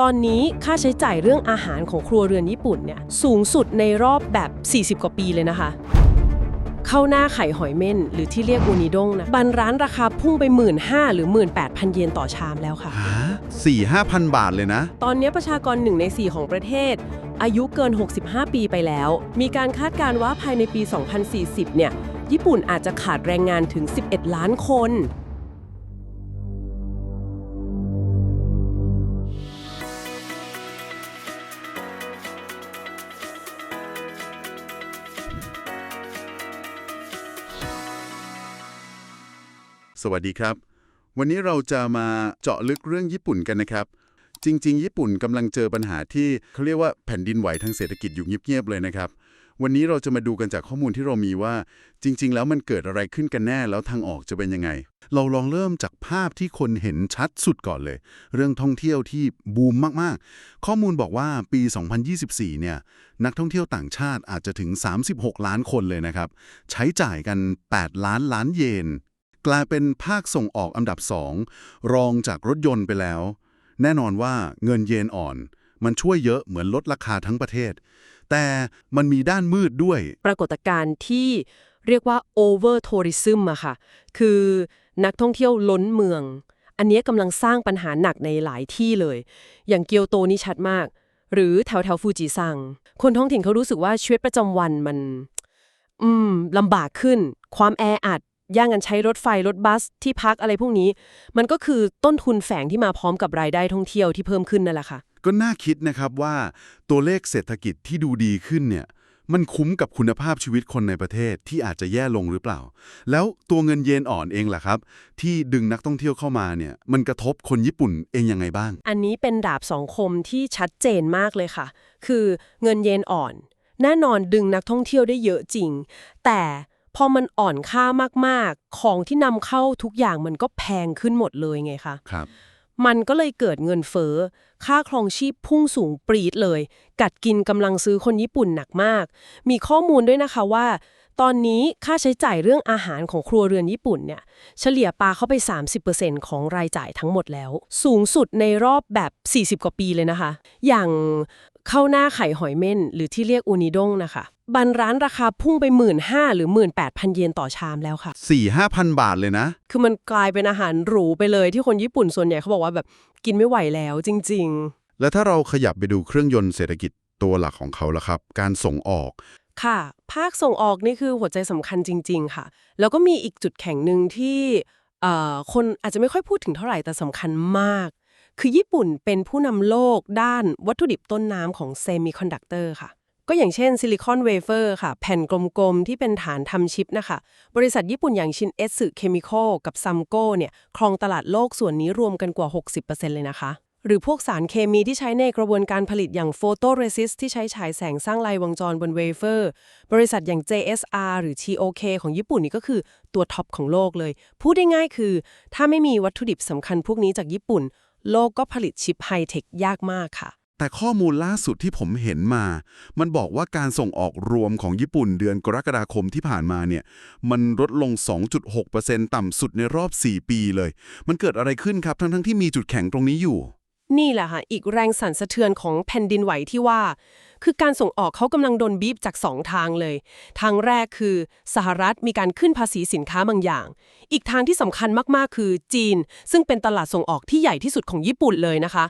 ตอนนี้ค่าใช้จ่ายเรื่องอาหารของครัวเรือนญี่ปุ่นเนี่ยสูงสุดในรอบแบบ 40 กว่าปีเลยนะคะข้าวหน้าไข่หอยเม่น หรือที่เรียกอูนิด้งนะบันร้านราคาพุ่งไป 1 5ื่นหรือ 18,000 เยนต่อชามแล้วค่ะหาสี่ห้าพันบาทเลยนะ ตอนนี้ประชากร1ใน 4 ของประเทศ อายุเกิน 65 ปีไปแล้ว มีการคาดการณ์ว่าภายในปี 2040 เนี่ย ญี่ปุ่นอาจจะขาดแรงงานถึง 11 ล้านคน สวัสดีครับ วันนี้เราจะมาเจาะลึกเรื่องญี่ปุ่นกันนะครับ จริง ๆ ญี่ปุ่นกำลังเจอปัญหาที่เขาเรียกว่าแผ่นดินไหวทางเศรษฐกิจอยู่เงียบๆเลยนะครับ วันนี้เราจะมาดูกันจากข้อมูลที่เรามีว่า จริง ๆ แล้วมันเกิดอะไรขึ้นกันแน่แล้วทางออกจะเป็นยังไง เราลองเริ่มจากภาพที่คนเห็นชัดสุดก่อนเลย เรื่องท่องเที่ยวที่บูมมากๆ ข้อมูลบอกว่าปี 2024 เนี่ยนักท่องเที่ยวต่างชาติอาจจะถึง 36 ล้านคนเลยนะครับใช้จ่ายกัน 8 ล้านล้านเยน กลายเป็นภาคส่งออกอันดับสองรองจากรถยนต์ไปแล้ว แน่นอนว่าเงินเยนอ่อน มันช่วยเยอะเหมือนลดราคาทั้งประเทศ แต่มันมีด้านมืดด้วย ปรากฏการณ์ที่เรียกว่า over tourism อะค่ะ คือนักท่องเที่ยวล้นเมือง อันนี้กำลังสร้างปัญหาหนักในหลายที่เลย อย่างเกียวโตนี่ชัดมาก หรือแถวแถวฟูจิซัง คนท้องถิ่นเขารู้สึกว่าชีวิตประจำวันมัน อืมลำบากขึ้น ความแออัด ย่างกันใช้รถไฟรถบัสที่พักอะไรพวกนี้ มันก็คือต้นทุนแฝงที่มาพร้อมกับรายได้ท่องเที่ยวที่เพิ่มขึ้นนั่นแหละค่ะ ก็น่าคิดนะครับว่าตัวเลขเศรษฐกิจที่ดูดีขึ้นเนี่ยมันคุ้มกับคุณภาพชีวิตคนในประเทศที่อาจจะแย่ลงหรือเปล่า แล้วตัวเงินเยนอ่อนเองล่ะครับ ที่ดึงนักท่องเที่ยวเข้ามาเนี่ย มันกระทบคนญี่ปุ่นเองยังไงบ้าง อันนี้เป็นดาบสองคมที่ชัดเจนมากเลยค่ะ คือเงินเยนอ่อน แน่นอนดึงนักท่องเที่ยวได้เยอะจริง แต่ พอมันอ่อนค่ามากๆ ของที่นำเข้าทุกอย่างมันก็แพงขึ้นหมดเลยไงคะครับ มันก็เลยเกิดเงินเฟ้อ ค่าครองชีพพุ่งสูงปรีดเลย กัดกินกำลังซื้อคนญี่ปุ่นหนักมาก มีข้อมูลด้วยนะคะว่า ตอนนี้ค่าใช้จ่ายเรื่องอาหารของครัวเรือนญี่ปุ่นเนี่ย เฉลี่ยปาเข้าไป 30%ของรายจ่ายทั้งหมดแล้ว สูงสุดในรอบแบบ 40 กว่าปีเลยนะคะ อย่างข้าวหน้าไข่หอยเม่น หรือที่เรียกอูนิด้งนะคะ บันร้านราคาพุ่งไป 1 5ื่นหรือ 18,000 เยนต่อชามแล้วค่ะสี่ห้าพันบาทเลยนะ คือมันกลายเป็นอาหารหรูไปเลยที่คนญี่ปุ่นส่วนใหญ่เขาบอกว่าแบบกินไม่ไหวแล้วจริงแล้วถ้าเราขยับไปดูเครื่องยนต์เศรษฐกิจตัวหลักของเขาละครับ การส่งออกๆค่ะ ภาคส่งออกนี่คือหัวใจสำคัญจริง ๆ ค่ะ แล้วก็มีอีกจุดแข็งหนึ่งที่เอ่อคนอาจจะไม่ค่อยพูดถึงเท่าไหร่แต่สำคัญมากคือญี่ปุ่นเป็นผู้นำโลกด้านวัตถุดิบต้นน้ำของเซมิคอนดักเตอร์ค่ะ ก็อย่างเช่นซิลิคอนเวเฟอร์ค่ะ แผ่นกลมๆ ที่เป็นฐานทำชิปนะคะ บริษัทญี่ปุ่นอย่างชินเอสึเคมีคอลกับซัมโก้เนี่ยครองตลาดโลกส่วนนี้รวมกันกว่า 60%เลยนะคะ หรือพวกสารเคมีที่ใช้ในกระบวนการผลิตอย่างโฟโตเรซิสที่ใช้ฉายแสงสร้างลายวงจรบนเวเฟอร์ บริษัทอย่าง JSR หรือ TOK ของญี่ปุ่นนี่ก็คือตัวท็อปของโลกเลย พูดได้ง่ายคือ ถ้าไม่มีวัตถุดิบสำคัญพวกนี้จากญี่ปุ่น โลกก็ผลิตชิปไฮเทคยากมากค่ะ แต่ข้อมูลล่าสุดที่ผมเห็นมา มันบอกว่าการส่งออกรวมของญี่ปุ่นเดือนกรกฎาคมที่ผ่านมาเนี่ย มันลดลง 2.6%ต่ำสุดในรอบ 4 ปีเลย มันเกิดอะไรขึ้นครับ ทั้งๆที่มีจุดแข็งตรงนี้อยู่ นี่แหละค่ะอีกแรงสั่นสะเทือนของแผ่นดินไหวที่ว่า คือการส่งออกเขากำลังโดนบีบจากสองทางเลย ทางแรกคือสหรัฐมีการขึ้นภาษีสินค้าบางอย่าง อีกทางที่สำคัญมากๆ คือจีน ซึ่งเป็นตลาดส่งออกที่ใหญ่ที่สุดของญี่ปุ่นเลยนะคะ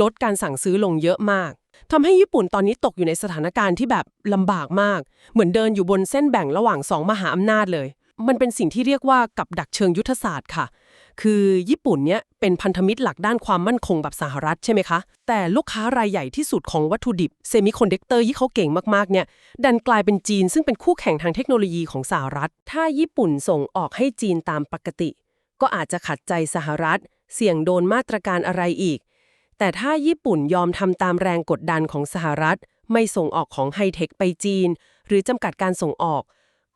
ลดการสั่งซื้อลงเยอะมากทำให้ญี่ปุ่นตอนนี้ตกอยู่ในสถานการณ์ที่แบบลำบากมาก เหมือนเดินอยู่บนเส้นแบ่งระหว่างสองมหาอำนาจเลย มันเป็นสิ่งที่เรียกว่ากับดักเชิงยุทธศาสตร์ค่ะ คือญี่ปุ่นเนี่ยเป็นพันธมิตรหลักด้านความมั่นคงแบบสหรัฐใช่ไหมคะ แต่ลูกค้ารายใหญ่ที่สุดของวัตถุดิบเซมิคอนดักเตอร์ที่เขาเก่งมากๆเนี่ยดันกลายเป็นจีนซึ่งเป็นคู่แข่งทางเทคโนโลยีของสหรัฐ ถ้าญี่ปุ่นส่งออกให้จีนตามปกติ ก็อาจจะขัดใจสหรัฐ เสี่ยงโดนมาตรการอะไรอีก แต่ถ้าญี่ปุ่นยอมทำตามแรงกดดันของสหรัฐ ไม่ส่งออกของไฮเทคไปจีน หรือจำกัดการส่งออก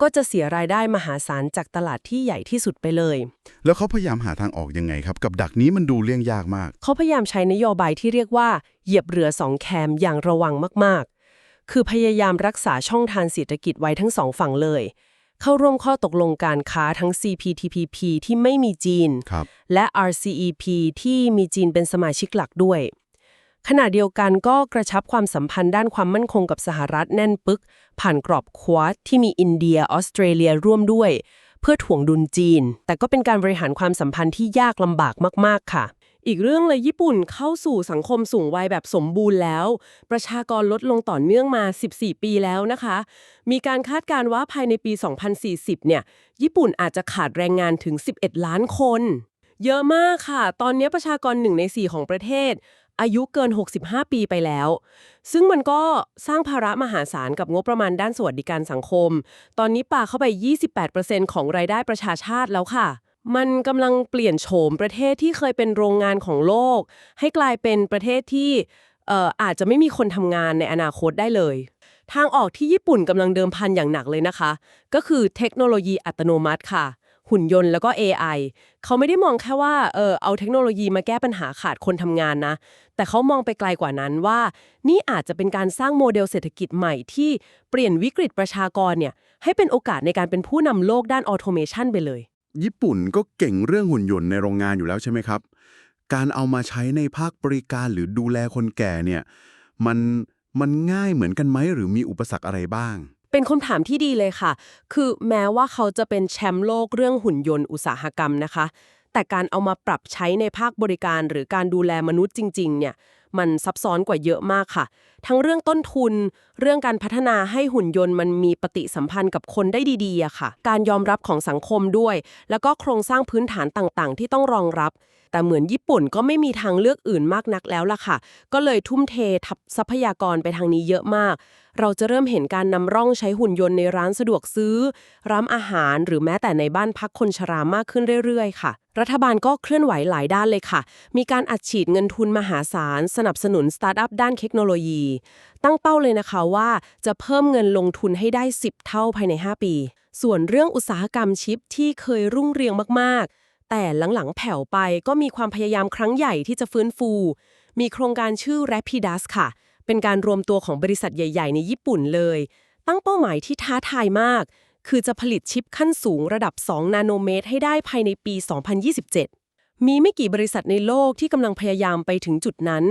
ก็จะเสียรายได้มหาศาลจากตลาดที่ใหญ่ที่สุดไปเลย แล้วเขาพยายามหาทางออกยังไงครับ กับดักนี้มันดูเลี่ยงยากมาก เขาพยายามใช้นโยบายที่เรียกว่าเหยียบเรือสองแคมอย่างระวังมากๆ คือพยายามรักษาช่องทางเศรษฐกิจไว้ทั้งสองฝั่งเลย เข้าร่วมข้อตกลงการค้าทั้ง CPTPP ที่ไม่มีจีนครับและ RCEP ที่มีจีนเป็นสมาชิกหลักด้วย ขณะเดียวกันก็กระชับความสัมพันธ์ด้านความมั่นคงกับสหรัฐแน่นปึก ผ่านกรอบควอดที่มีอินเดียออสเตรเลียร่วมด้วย เพื่อถ่วงดุลจีน แต่ก็เป็นการบริหารความสัมพันธ์ที่ยากลำบากมาก ๆ ค่ะ อีกเรื่องเลยญี่ปุ่นเข้าสู่สังคมสูงวัยแบบสมบูรณ์แล้ว ประชากรลดลงต่อเนื่องมา 14 ปีแล้วนะคะ มีการคาดการณ์ว่าภายในปี 2040 เนี่ย ญี่ปุ่นอาจจะขาดแรงงานถึง 11 ล้านคนเยอะมากค่ะ ตอนนี้ประชากรหนึ่งใน 4 ของประเทศ อายุเกิน 65 ปีไปแล้ว ซึ่งมันก็สร้างภาระมหาศาลกับงบประมาณด้านสวัสดิการสังคม ตอนนี้ป่าเข้าไป 28%ของรายได้ประชาชาติแล้วค่ะ มันกำลังเปลี่ยนโฉมประเทศที่เคยเป็นโรงงานของโลก ให้กลายเป็นประเทศที่เอ่ออาจจะไม่มีคนทำงานในอนาคตได้เลย ทางออกที่ญี่ปุ่นกำลังเดิมพันอย่างหนักเลยนะคะ ก็คือเทคโนโลยีอัตโนมัติค่ะ หุ่นยนต์แล้วก็ AI เขาไม่ได้มองแค่ว่าเออเอาเทคโนโลยีมาแก้ปัญหาขาดคนทำงานนะ แต่เขามองไปไกลกว่านั้นว่า นี่อาจจะเป็นการสร้างโมเดลเศรษฐกิจใหม่ที่เปลี่ยนวิกฤตประชากรเนี่ยให้เป็นโอกาสในการเป็นผู้นำโลกด้านออโตเมชันไปเลย ญี่ปุ่นก็เก่งเรื่องหุ่นยนต์ในโรงงานอยู่แล้วใช่ไหมครับ การเอามาใช้ในภาคบริการหรือดูแลคนแก่เนี่ยมันมันง่ายเหมือนกันไหมหรือมีอุปสรรคอะไรบ้าง เป็นคำถามที่ดีเลยค่ะ คือแม้ว่าเขาจะเป็นแชมป์โลกเรื่องหุ่นยนต์อุตสาหกรรมนะคะ แต่การเอามาปรับใช้ในภาคบริการหรือการดูแลมนุษย์จริง ๆ เนี่ย มันซับซ้อนกว่าเยอะมากค่ะ ทั้งเรื่องต้นทุน เรื่องการพัฒนาให้หุ่นยนต์มันมีปฏิสัมพันธ์กับคนได้ดีๆอะค่ะ การยอมรับของสังคมด้วย แล้วก็โครงสร้างพื้นฐานต่างๆ ที่ต้องรองรับ แต่เหมือนญี่ปุ่นก็ไม่มีทางเลือกอื่นมากนักแล้วล่ะค่ะ ก็เลยทุ่มเททับทรัพยากรไปทางนี้เยอะมาก เราจะเริ่มเห็นการนำร่องใช้หุ่นยนต์ในร้านสะดวกซื้อ ร้านอาหารหรือแม้แต่ในบ้านพักคนชรามากขึ้นเรื่อยๆ ค่ะ รัฐบาลก็เคลื่อนไหวหลายด้านเลยค่ะ มีการอัดฉีดเงินทุนมหาศาลสนับสนุนสตาร์ทอัพด้านเทคโนโลยี ตั้งเป้าเลยนะคะว่าจะเพิ่มเงินลงทุนให้ได้ 10 เท่าภายใน 5 ปี ส่วนเรื่องอุตสาหกรรมชิปที่เคยรุ่งเรืองมากๆ แต่หลังๆ แผ่วไปก็มีความพยายามครั้งใหญ่ที่จะฟื้นฟู มีโครงการชื่อ Rapidus ค่ะ เป็นการรวมตัวของบริษัทใหญ่ ๆ ในญี่ปุ่นเลย ตั้งเป้าหมายที่ท้าทายมาก คือจะผลิตชิปขั้นสูงระดับ 2 นาโนเมตรให้ได้ภายในปี 2027 มีไม่กี่บริษัทในโลกที่กำลังพยายามไปถึงจุดนั้น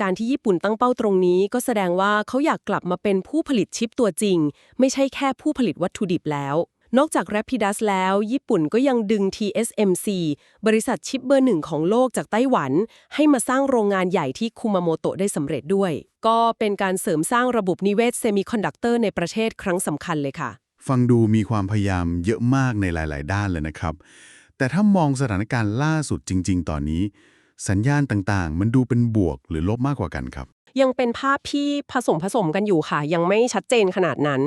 การที่ญี่ปุ่นตั้งเป้าตรงนี้ก็แสดงว่าเขาอยากกลับมาเป็นผู้ผลิตชิปตัวจริง ไม่ใช่แค่ผู้ผลิตวัตถุดิบแล้ว นอกจาก Rapidus แล้ว ญี่ปุ่นก็ยังดึง TSMC บริษัทชิปเบอร์หนึ่งของโลกจากไต้หวัน ให้มาสร้างโรงงานใหญ่ที่คุมาโมโตะได้สำเร็จด้วย ก็เป็นการเสริมสร้างระบบนิเวศเซมิคอนดักเตอร์ในประเทศครั้งสำคัญเลยค่ะ ฟังดูมีความพยายามเยอะมากในหลาย ๆ ด้านเลยนะครับ แต่ถ้ามองสถานการณ์ล่าสุดจริง ๆ ตอนนี้ สัญญาณต่างๆ มันดูเป็นบวกหรือลบมากกว่ากันครับ ยังเป็นภาพที่ผสมผสมกันอยู่ค่ะ ยังไม่ชัดเจนขนาดนั้น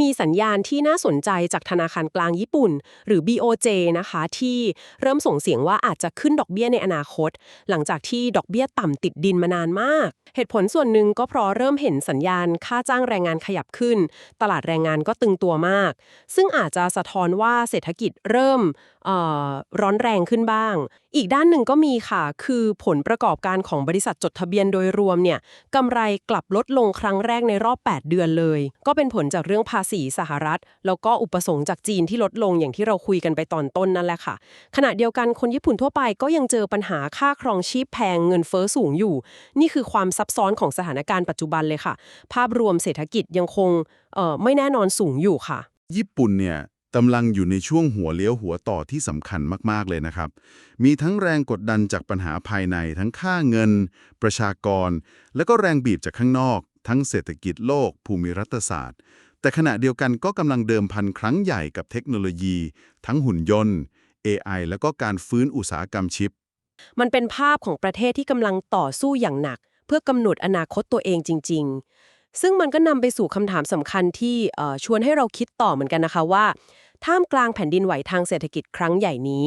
มีสัญญาณที่น่าสนใจจากธนาคารกลางญี่ปุ่น หรือ BOJ นะคะ ที่เริ่มส่งเสียงว่าอาจจะขึ้นดอกเบี้ยในอนาคต หลังจากที่ดอกเบี้ยต่ำติดดินมานานมาก เหตุผลส่วนหนึ่งก็เพราะเริ่มเห็นสัญญาณค่าจ้างแรงงานขยับขึ้น ตลาดแรงงานก็ตึงตัวมาก ซึ่งอาจจะสะท้อนว่าเศรษฐกิจเริ่ม ร้อนแรงขึ้นบ้าง อีกด้านหนึ่งก็มีค่ะ คือผลประกอบการของบริษัทจดทะเบียนโดยรวมเนี่ยกำไรกลับลดลงครั้งแรกในรอบ 8 เดือนเลย ก็เป็นผลจากเรื่องภาษีสหรัฐ แล้วก็อุปสงค์จากจีนที่ลดลงอย่างที่เราคุยกันไปตอนต้นนั่นแหละค่ะ ขณะเดียวกันคนญี่ปุ่นทั่วไปก็ยังเจอปัญหาค่าครองชีพแพงเงินเฟ้อสูงอยู่ นี่คือความซับซ้อนของสถานการณ์ปัจจุบันเลยค่ะ ภาพรวมเศรษฐกิจยังคงไม่แน่นอนสูงอยู่ค่ะ ญี่ปุ่นเนี่ย กำลังอยู่ในช่วงหัวเลี้ยวหัวต่อที่สำคัญมาก ๆ เลยนะครับ มีทั้งแรงกดดันจากปัญหาภายในทั้งค่าเงิน ประชากร แล้วก็แรงบีบจากข้างนอก ทั้งเศรษฐกิจโลก ภูมิรัฐศาสตร์ แต่ขณะเดียวกันก็กำลังเดิมพันครั้งใหญ่กับเทคโนโลยี ทั้งหุ่นยนต์ AI แล้วก็การฟื้นอุตสาหกรรมชิป มันเป็นภาพของประเทศที่กำลังต่อสู้อย่างหนัก เพื่อกำหนดอนาคตตัวเองจริง ๆซึ่งมันก็นำไปสู่คำถามสำคัญที่ชวนให้เราคิดต่อเหมือนกันนะคะว่า ท่ามกลางแผ่นดินไหวทางเศรษฐกิจครั้งใหญ่นี้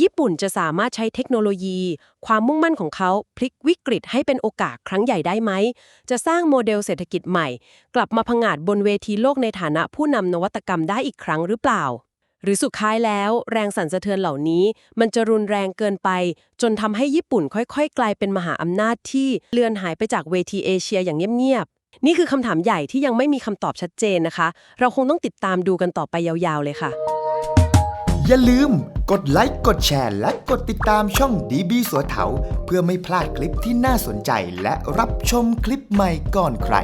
ญี่ปุ่นจะสามารถใช้เทคโนโลยี ความมุ่งมั่นของเขาพลิกวิกฤตให้เป็นโอกาสครั้งใหญ่ได้ไหม จะสร้างโมเดลเศรษฐกิจใหม่ กลับมาพังอาจบนเวทีโลกในฐานะผู้นำนวัตกรรมได้อีกครั้งหรือเปล่า หรือสุดท้ายแล้ว แรงสั่นสะเทือนเหล่านี้ มันจะรุนแรงเกินไป จนทำให้ญี่ปุ่นค่อยๆ กลายเป็นมหาอำนาจที่เลือนหายไปจากเวทีเอเชียอย่างเงียบๆ นี่คือคำถามใหญ่ที่ยังไม่มีคำตอบชัดเจนนะคะ เราคงต้องติดตามดูกันต่อไปยาวๆเลยค่ะ อย่าลืม กดไลค์ กดแชร์ และกดติดตามช่องดีบีสัวเถาเพื่อไม่พลาดคลิปที่น่าสนใจและรับชมคลิปใหม่ก่อนใคร